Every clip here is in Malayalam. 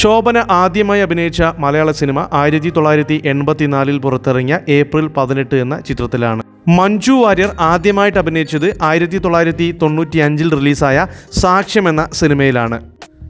ശോഭന ആദ്യമായി അഭിനയിച്ച മലയാള സിനിമ ആയിരത്തി തൊള്ളായിരത്തി എൺപത്തിനാലിൽ പുറത്തിറങ്ങിയ ഏപ്രിൽ പതിനെട്ട് എന്ന ചിത്രത്തിലാണ്. മഞ്ജു വാര്യർ ആദ്യമായിട്ട് അഭിനയിച്ചത് ആയിരത്തി തൊള്ളായിരത്തി തൊണ്ണൂറ്റി അഞ്ചിൽ റിലീസായ സാക്ഷ്യം എന്ന സിനിമയിലാണ്.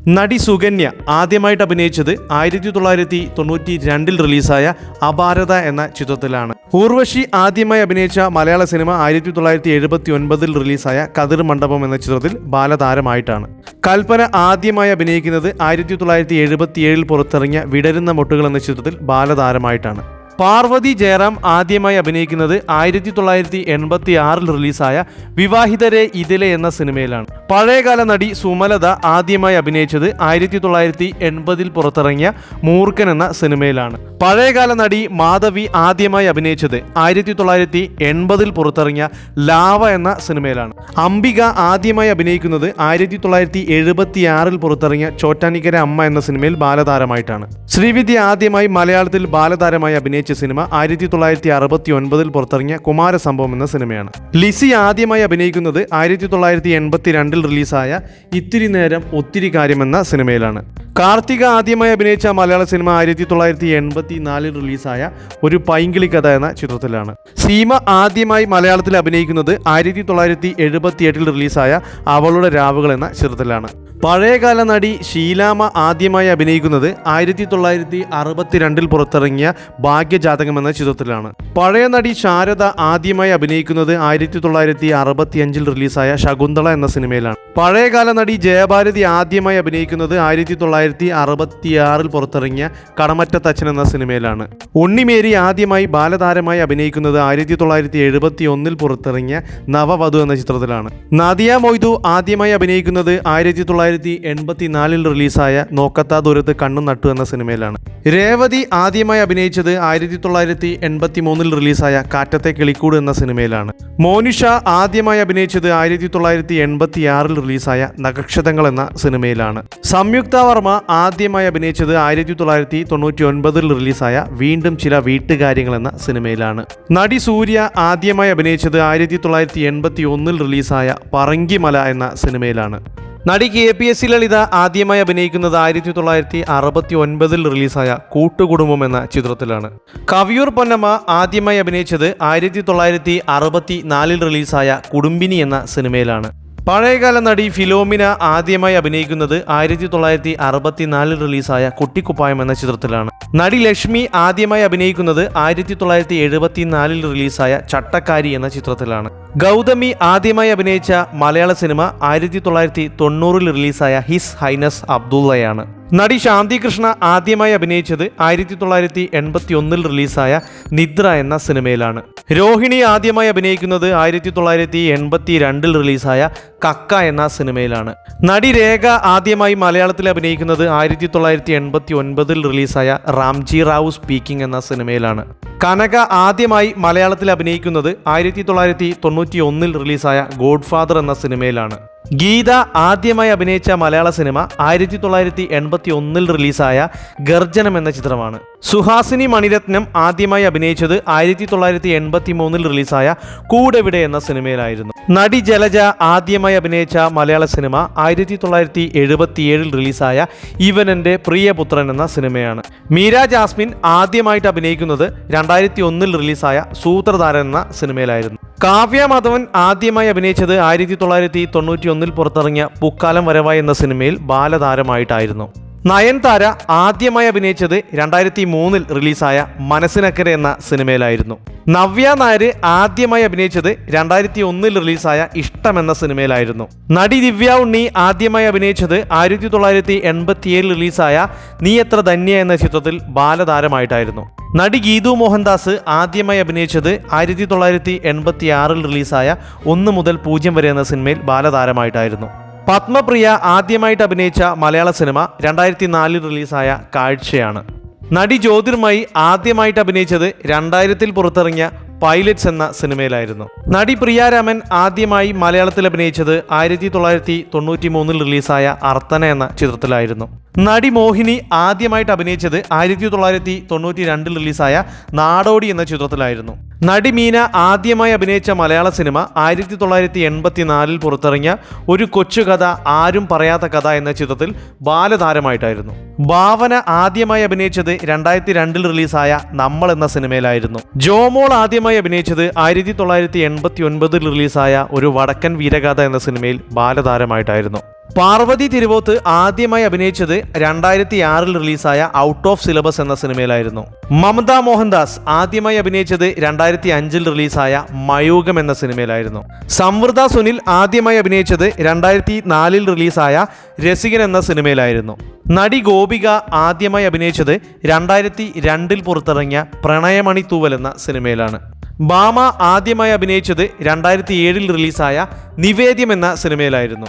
നടി സുകന്യ ആദ്യമായിട്ട് അഭിനയിച്ചത് ആയിരത്തി തൊള്ളായിരത്തി തൊണ്ണൂറ്റി രണ്ടിൽ റിലീസായ അപാരത എന്ന ചിത്രത്തിലാണ്. ഊർവശി ആദ്യമായി അഭിനയിച്ച മലയാള സിനിമ ആയിരത്തി തൊള്ളായിരത്തി എഴുപത്തി ഒൻപതിൽ റിലീസായ കതിർ മണ്ഡപം എന്ന ചിത്രത്തിൽ ബാലതാരമായിട്ടാണ്. കൽപ്പന ആദ്യമായി അഭിനയിക്കുന്നത് ആയിരത്തി തൊള്ളായിരത്തി എഴുപത്തി ഏഴിൽ പുറത്തിറങ്ങിയ വിടരുന്ന മുട്ടുകൾ എന്ന ചിത്രത്തിൽ ബാലതാരമായിട്ടാണ്. പാർവതി ജയറാം ആദ്യമായി അഭിനയിക്കുന്നത് ആയിരത്തി തൊള്ളായിരത്തി എൺപത്തി ആറിൽ റിലീസായ വിവാഹിതരെ ഇതിലെ എന്ന സിനിമയിലാണ്. പഴയകാല നടി സുമലത ആദ്യമായി അഭിനയിച്ചത് ആയിരത്തി തൊള്ളായിരത്തി എൺപതിൽ പുറത്തിറങ്ങിയ മൂർഖൻ എന്ന സിനിമയിലാണ്. പഴയകാല നടി മാധവി ആദ്യമായി അഭിനയിച്ചത് ആയിരത്തി തൊള്ളായിരത്തി എൺപതിൽ പുറത്തിറങ്ങിയ ലാവ എന്ന സിനിമയിലാണ്. അംബിക ആദ്യമായി അഭിനയിക്കുന്നത് ആയിരത്തി തൊള്ളായിരത്തി എഴുപത്തി ആറിൽ പുറത്തിറങ്ങിയ ചോറ്റാനിക്കര അമ്മ എന്ന സിനിമയിൽ ബാലതാരമായിട്ടാണ്. ശ്രീവിദ്യ ആദ്യമായി മലയാളത്തിൽ ബാലതാരമായി അഭിനയിച്ച സിനിമ ആയിരത്തി തൊള്ളായിരത്തി അറുപത്തി ഒൻപതിൽ പുറത്തിറങ്ങിയ കുമാരസംഭവം എന്ന സിനിമയാണ്. ലിസി ആദ്യമായി അഭിനയിക്കുന്നത് ആയിരത്തി തൊള്ളായിരത്തി എൺപത്തി രണ്ടിൽ റിലീസായ ഇത്തിരി നേരം ഒത്തിരി കാര്യമെന്ന സിനിമയിലാണ്. കാർത്തിക ആദ്യമായി അഭിനയിച്ച മലയാള സിനിമ ആയിരത്തി തൊള്ളായിരത്തി എൺപത്തി നാലിൽ റിലീസായ ഒരു പൈങ്കിളി കഥ എന്ന ചിത്രത്തിലാണ്. സീമ ആദ്യമായി മലയാളത്തിൽ അഭിനയിക്കുന്നത് ആയിരത്തി തൊള്ളായിരത്തി എഴുപത്തി എട്ടിൽ റിലീസായ അവളുടെ രാവുകൾ എന്ന ചിത്രത്തിലാണ്. പഴയകാല നടി ഷീലാമ ആദ്യമായി അഭിനയിക്കുന്നത് ആയിരത്തി തൊള്ളായിരത്തി അറുപത്തിരണ്ടിൽ പുറത്തിറങ്ങിയ ഭാഗ്യജാതകം എന്ന ചിത്രത്തിലാണ്. പഴയ നടി ശാരദ ആദ്യമായി അഭിനയിക്കുന്നത് ആയിരത്തി തൊള്ളായിരത്തി അറുപത്തിയഞ്ചിൽ റിലീസായ ശകുന്തള എന്ന സിനിമയിലാണ്. പഴയകാല നടി ജയഭാരതി ആദ്യമായി അഭിനയിക്കുന്നത് ആയിരത്തി തൊള്ളായിരത്തി അറുപത്തിയാറിൽ പുറത്തിറങ്ങിയ കടമറ്റത്തച്ഛൻ എന്ന സിനിമയിലാണ്. ഉണ്ണിമേരി ആദ്യമായി ബാലതാരമായി അഭിനയിക്കുന്നത് ആയിരത്തി തൊള്ളായിരത്തി എഴുപത്തി ഒന്നിൽ പുറത്തിറങ്ങിയ നവവധു എന്ന ചിത്രത്തിലാണ്. നാദിയ മൊയ്തു ആദ്യമായി അഭിനയിക്കുന്നത് ആയിരത്തി തൊള്ളായിരത്തി എൺപത്തിനാലിൽ റിലീസായ നോക്കത്താ ദൂരത്ത് കണ്ണും നട്ടു എന്ന സിനിമയിലാണ്. രേവതി ആദ്യമായി അഭിനയിച്ചത് ആയിരത്തി തൊള്ളായിരത്തി എൺപത്തി മൂന്നിൽ റിലീസായ കാറ്റത്തെ കിളിക്കൂട് എന്ന സിനിമയിലാണ്. മോനിഷ ആദ്യമായി അഭിനയിച്ചത് ആയിരത്തി തൊള്ളായിരത്തി എൺപത്തി റിലീസായ നക്ഷതങ്ങൾ എന്ന സിനിമയിലാണ്. സംയുക്ത വർമ്മ ആദ്യമായി അഭിനയിച്ചത് ആയിരത്തി തൊള്ളായിരത്തി തൊണ്ണൂറ്റി ഒൻപതിൽ റിലീസായ വീണ്ടും ചില വീട്ടുകാര്യങ്ങൾ എന്ന സിനിമയിലാണ്. നടി സൂര്യ ആദ്യമായി അഭിനയിച്ചത് ആയിരത്തി തൊള്ളായിരത്തി എൺപത്തി ഒന്നിൽ റിലീസായ പറങ്കിമല എന്ന സിനിമയിലാണ്. നടി K P S C Lalitha ആദ്യമായി അഭിനയിക്കുന്നത് ആയിരത്തി തൊള്ളായിരത്തി അറുപത്തി ഒൻപതിൽ റിലീസായ കൂട്ടുകുടുംബം എന്ന ചിത്രത്തിലാണ്. കവിയൂർ പൊന്നമ്മ ആദ്യമായി അഭിനയിച്ചത് ആയിരത്തി തൊള്ളായിരത്തി അറുപത്തി നാലിൽ റിലീസായ കുടുംബിനി എന്ന സിനിമയിലാണ്. പഴയകാല നടി ഫിലോമിന ആദ്യമായി അഭിനയിക്കുന്നത് ആയിരത്തി തൊള്ളായിരത്തി അറുപത്തിനാലിൽ റിലീസായ കുട്ടിക്കുപ്പായം എന്ന ചിത്രത്തിലാണ്. നടി ലക്ഷ്മി ആദ്യമായി അഭിനയിക്കുന്നത് ആയിരത്തി തൊള്ളായിരത്തി എഴുപത്തിനാലിൽ റിലീസായ ചട്ടക്കാരി എന്ന ചിത്രത്തിലാണ്. ഗൗതമി ആദ്യമായി അഭിനയിച്ച മലയാള സിനിമ ആയിരത്തി തൊള്ളായിരത്തി തൊണ്ണൂറിൽ റിലീസായ ഹിസ് ഹൈനസ് അബ്ദുള്ളയാണ്. നടി ശാന്തി കൃഷ്ണ ആദ്യമായി അഭിനയിച്ചത് ആയിരത്തി തൊള്ളായിരത്തി എൺപത്തി ഒന്നിൽ റിലീസായ നിദ്ര എന്ന സിനിമയിലാണ്. രോഹിണി ആദ്യമായി അഭിനയിക്കുന്നത് ആയിരത്തി തൊള്ളായിരത്തി എൺപത്തി രണ്ടിൽ റിലീസായ കക്ക എന്ന സിനിമയിലാണ്. നടി രേഖ ആദ്യമായി മലയാളത്തിൽ അഭിനയിക്കുന്നത് ആയിരത്തി തൊള്ളായിരത്തി എൺപത്തി ഒൻപതിൽ റിലീസായ റാംജി റാവു സ്പീക്കിംഗ് എന്ന സിനിമയിലാണ്. കനക ആദ്യമായി മലയാളത്തിൽ അഭിനയിക്കുന്നത് ആയിരത്തി തൊള്ളായിരത്തി തൊണ്ണൂറ്റി ഒന്നിൽ റിലീസായ ഗോഡ് ഫാദർ എന്ന സിനിമയിലാണ്. ഗീത ആദ്യമായി അഭിനയിച്ച മലയാള സിനിമ ആയിരത്തി തൊള്ളായിരത്തി എൺപത്തി ഒന്നിൽ റിലീസായ ഗർജനം എന്ന ചിത്രമാണ്. സുഹാസിനി മണിരത്നം ആദ്യമായി അഭിനയിച്ചത് ആയിരത്തി തൊള്ളായിരത്തി എൺപത്തി മൂന്നിൽ റിലീസായ കൂടെവിടെ എന്ന സിനിമയിലായിരുന്നു. നടി ജലജ ആദ്യമായി അഭിനയിച്ച മലയാള സിനിമ ആയിരത്തി തൊള്ളായിരത്തി എഴുപത്തിയേഴിൽ റിലീസായ ഇവൻ എന്റെ പ്രിയപുത്രൻ എന്ന സിനിമയാണ്. മീര ജാസ്മിൻ ആദ്യമായിട്ട് അഭിനയിക്കുന്നത് രണ്ടായിരത്തി ഒന്നിൽ റിലീസായ സൂത്രധാരൻ എന്ന സിനിമയിലായിരുന്നു. കാവ്യ മാധവൻ ആദ്യമായി അഭിനയിച്ചത് ആയിരത്തി തൊള്ളായിരത്തി തൊണ്ണൂറ്റി ഒന്നിൽ പുറത്തിറങ്ങിയ പൂക്കാലം വരവായ എന്ന സിനിമയിൽ ബാലതാരമായിട്ടായിരുന്നു. നയൻതാര ആദ്യമായി അഭിനയിച്ചത് രണ്ടായിരത്തി മൂന്നിൽ റിലീസായ മനസ്സിനക്കരെ എന്ന സിനിമയിലായിരുന്നു. നവ്യ നായർ ആദ്യമായി അഭിനയിച്ചത് രണ്ടായിരത്തി ഒന്നിൽ റിലീസായ ഇഷ്ടം എന്ന സിനിമയിലായിരുന്നു. നടി ദിവ്യ ഉണ്ണി ആദ്യമായി അഭിനയിച്ചത് ആയിരത്തി തൊള്ളായിരത്തി എൺപത്തിയേഴിൽ റിലീസായ നീ എത്ര ധന്യ എന്ന ചിത്രത്തിൽ ബാലതാരമായിട്ടായിരുന്നു. നടി ഗീതു മോഹൻദാസ് ആദ്യമായി അഭിനയിച്ചത് ആയിരത്തി തൊള്ളായിരത്തി എൺപത്തി ആറിൽ റിലീസായ ഒന്ന് മുതൽ പൂജ്യം വരെ എന്ന സിനിമയിൽ ബാലതാരമായിട്ടായിരുന്നു. പത്മപ്രിയ ആദ്യമായിട്ട് അഭിനയിച്ച മലയാള സിനിമ രണ്ടായിരത്തി നാലിൽ റിലീസായ കാഴ്ചയാണ്. നടി ജ്യോതിർമയി ആദ്യമായിട്ട് അഭിനയിച്ചത് രണ്ടായിരത്തിൽ പുറത്തിറങ്ങിയ പൈലറ്റ്സ് എന്ന സിനിമയിലായിരുന്നു. നടി പ്രിയാരാമൻ ആദ്യമായി മലയാളത്തിൽ അഭിനയിച്ചത് ആയിരത്തി തൊള്ളായിരത്തി തൊണ്ണൂറ്റി മൂന്നിൽ റിലീസായ അർത്തന എന്ന ചിത്രത്തിലായിരുന്നു. നടി മോഹിനി ആദ്യമായിട്ട് അഭിനയിച്ചത് ആയിരത്തി തൊള്ളായിരത്തി തൊണ്ണൂറ്റി രണ്ടിൽ റിലീസായ നാടോടി എന്ന ചിത്രത്തിലായിരുന്നു. നടി മീന ആദ്യമായി അഭിനയിച്ച മലയാള സിനിമ ആയിരത്തി തൊള്ളായിരത്തി എൺപത്തിനാലിൽ പുറത്തിറങ്ങിയ ഒരു കൊച്ചു കഥ ആരും പറയാത്ത കഥ എന്ന ചിത്രത്തിൽ ബാലതാരമായിട്ടായിരുന്നു. ഭാവന ആദ്യമായി അഭിനയിച്ചത് രണ്ടായിരത്തി രണ്ടിൽ റിലീസായ നമ്മൾ എന്ന സിനിമയിലായിരുന്നു. ജോമോൾ ആദ്യമായി അഭിനയിച്ചത് ആയിരത്തി തൊള്ളായിരത്തി എൺപത്തി ഒൻപതിൽ റിലീസായ ഒരു വടക്കൻ വീരഗാഥ എന്ന സിനിമയിൽ ബാലതാരമായിട്ടായിരുന്നു. പാർവതി തിരുവോത്ത് ആദ്യമായി അഭിനയിച്ചത് രണ്ടായിരത്തി ആറിൽ റിലീസായ ഔട്ട് ഓഫ് സിലബസ് എന്ന സിനിമയിലായിരുന്നു. മമത മോഹൻദാസ് ആദ്യമായി അഭിനയിച്ചത് രണ്ടായിരത്തി അഞ്ചിൽ റിലീസായ മയൂകം എന്ന സിനിമയിലായിരുന്നു. സംവൃത സുനിൽ ആദ്യമായി അഭിനയിച്ചത് രണ്ടായിരത്തി നാലിൽ റിലീസായ രസികൻ എന്ന സിനിമയിലായിരുന്നു. നടി ഗോപിക ആദ്യമായി അഭിനയിച്ചത് രണ്ടായിരത്തി രണ്ടിൽ പുറത്തിറങ്ങിയ പ്രണയമണി തൂവൽ എന്ന സിനിമയിലാണ്. ബാമ ആദ്യമായി അഭിനയിച്ചത് രണ്ടായിരത്തി ഏഴിൽ റിലീസായ നിവേദ്യം എന്ന സിനിമയിലായിരുന്നു.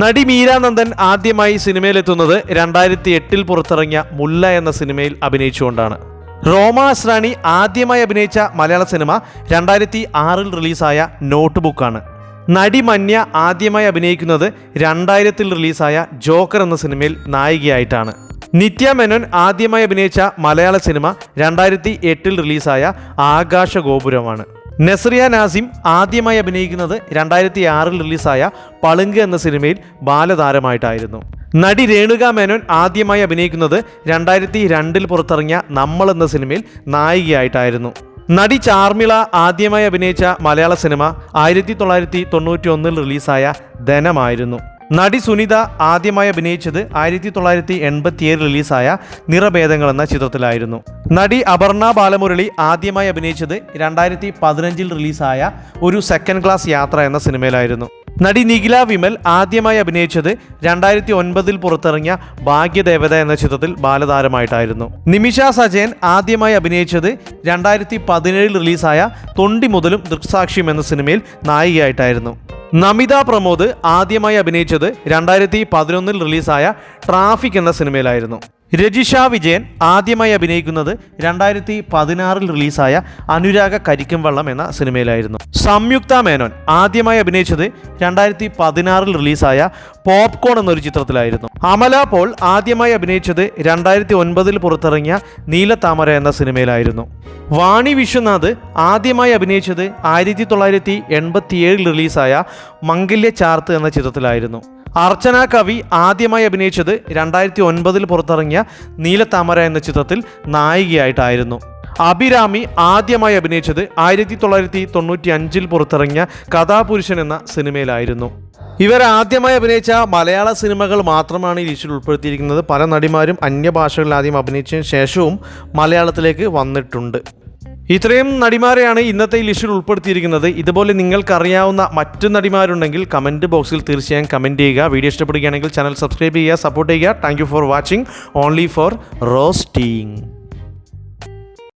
നടി മീരാനന്ദൻ ആദ്യമായി സിനിമയിലെത്തുന്നത് രണ്ടായിരത്തി എട്ടിൽ പുറത്തിറങ്ങിയ മുല്ല എന്ന സിനിമയിൽ അഭിനയിച്ചുകൊണ്ടാണ്. റോമ അസ്രാണി ആദ്യമായി അഭിനയിച്ച മലയാള സിനിമ രണ്ടായിരത്തി ആറിൽ റിലീസായ നോട്ട് ബുക്കാണ് നടി മന്യ ആദ്യമായി അഭിനയിക്കുന്നത് രണ്ടായിരത്തിൽ റിലീസായ ജോക്കർ എന്ന സിനിമയിൽ നായികയായിട്ടാണ്. നിത്യ മേനോൻ ആദ്യമായി അഭിനയിച്ച മലയാള സിനിമ രണ്ടായിരത്തി എട്ടിൽ റിലീസായ ആകാശ ഗോപുരമാണ് നസ്രിയ നാസിം ആദ്യമായി അഭിനയിക്കുന്നത് രണ്ടായിരത്തി ആറിൽ റിലീസായ പളുങ്ക് എന്ന സിനിമയിൽ ബാലതാരമായിട്ടായിരുന്നു. നടി രേണുക മേനോൻ ആദ്യമായി അഭിനയിക്കുന്നത് രണ്ടായിരത്തി രണ്ടിൽ പുറത്തിറങ്ങിയ നമ്മൾ എന്ന സിനിമയിൽ നായികയായിട്ടായിരുന്നു. നടി ചാർമിള ആദ്യമായി അഭിനയിച്ച മലയാള സിനിമ ആയിരത്തി തൊള്ളായിരത്തി തൊണ്ണൂറ്റി ഒന്നിൽ റിലീസായ ധനമായിരുന്നു. നടി സുനിത ആദ്യമായി അഭിനയിച്ചത് ആയിരത്തി തൊള്ളായിരത്തി എൺപത്തിയേഴ് റിലീസായ നിറഭേദങ്ങൾ എന്ന ചിത്രത്തിലായിരുന്നു. നടി അപർണ ബാലമുരളി ആദ്യമായി അഭിനയിച്ചത് രണ്ടായിരത്തി പതിനഞ്ചിൽ റിലീസായ ഒരു സെക്കൻഡ് ക്ലാസ് യാത്ര എന്ന സിനിമയിലായിരുന്നു. നടി നിഖില വിമൽ ആദ്യമായി അഭിനയിച്ചത് രണ്ടായിരത്തി ഒൻപതിൽ പുറത്തിറങ്ങിയ ഭാഗ്യദേവത എന്ന ചിത്രത്തിൽ ബാലതാരമായിട്ടായിരുന്നു. നിമിഷ സജയൻ ആദ്യമായി അഭിനയിച്ചത് രണ്ടായിരത്തി പതിനേഴിൽ റിലീസായ തൊണ്ടി മുതലും ദൃക്സാക്ഷ്യം എന്ന സിനിമയിൽ നായികയായിട്ടായിരുന്നു. നമിത പ്രമോദ് ആദ്യമായി അഭിനയിച്ചത് രണ്ടായിരത്തി പതിനൊന്നിൽ റിലീസായ ട്രാഫിക് എന്ന സിനിമയിലായിരുന്നു. രജിഷ വിജയൻ ആദ്യമായി അഭിനയിക്കുന്നത് രണ്ടായിരത്തി പതിനാറിൽ റിലീസായ അനുരാഗ കരിക്കും വള്ളം എന്ന സിനിമയിലായിരുന്നു. സംയുക്ത മേനോൻ ആദ്യമായി അഭിനയിച്ചത് രണ്ടായിരത്തി പതിനാറിൽ റിലീസായ പോപ്കോൺ എന്നൊരു ചിത്രത്തിലായിരുന്നു. അമല പോൾ ആദ്യമായി അഭിനയിച്ചത് രണ്ടായിരത്തി ഒൻപതിൽ പുറത്തിറങ്ങിയ നീലത്താമര എന്ന സിനിമയിലായിരുന്നു. വാണി വിശ്വനാഥ് ആദ്യമായി അഭിനയിച്ചത് ആയിരത്തി തൊള്ളായിരത്തി എൺപത്തിയേഴിൽ റിലീസായ മംഗല്യ ചാർത്ത് എന്ന ചിത്രത്തിലായിരുന്നു. അർച്ചന കവി ആദ്യമായി അഭിനയിച്ചത് രണ്ടായിരത്തി ഒൻപതിൽ പുറത്തിറങ്ങിയ നീലത്താമര എന്ന ചിത്രത്തിൽ നായികയായിട്ടായിരുന്നു. അഭിരാമി ആദ്യമായി അഭിനയിച്ചത് ആയിരത്തി തൊള്ളായിരത്തി തൊണ്ണൂറ്റി അഞ്ചിൽ പുറത്തിറങ്ങിയ കഥാപുരുഷൻ എന്ന സിനിമയിലായിരുന്നു. ഇവർ ആദ്യമായി അഭിനയിച്ച മലയാള സിനിമകൾ മാത്രമാണ് ഈ ലിസ്റ്റിൽ ഉൾപ്പെടുത്തിയിരിക്കുന്നത്. പല നടിമാരും അന്യഭാഷകളിൽ ആദ്യം അഭിനയിച്ചതിന് ശേഷവും മലയാളത്തിലേക്ക് വന്നിട്ടുണ്ട്. ഇത്രയും നടിമാരെയാണ് ഇന്നത്തെ ഈ ലിസ്റ്റിൽ ഉൾപ്പെടുത്തിയിരിക്കുന്നത്. ഇതുപോലെ നിങ്ങൾക്കറിയാവുന്ന മറ്റു നടിമാരുണ്ടെങ്കിൽ കമന്റ് ബോക്സിൽ തീർച്ചയായും കമന്റ് ചെയ്യുക. വീഡിയോ ഇഷ്ടപ്പെടുകയാണെങ്കിൽ ചാനൽ സബ്സ്ക്രൈബ് ചെയ്യുക സപ്പോർട്ട് ചെയ്യുക. Thank for watching only for roasting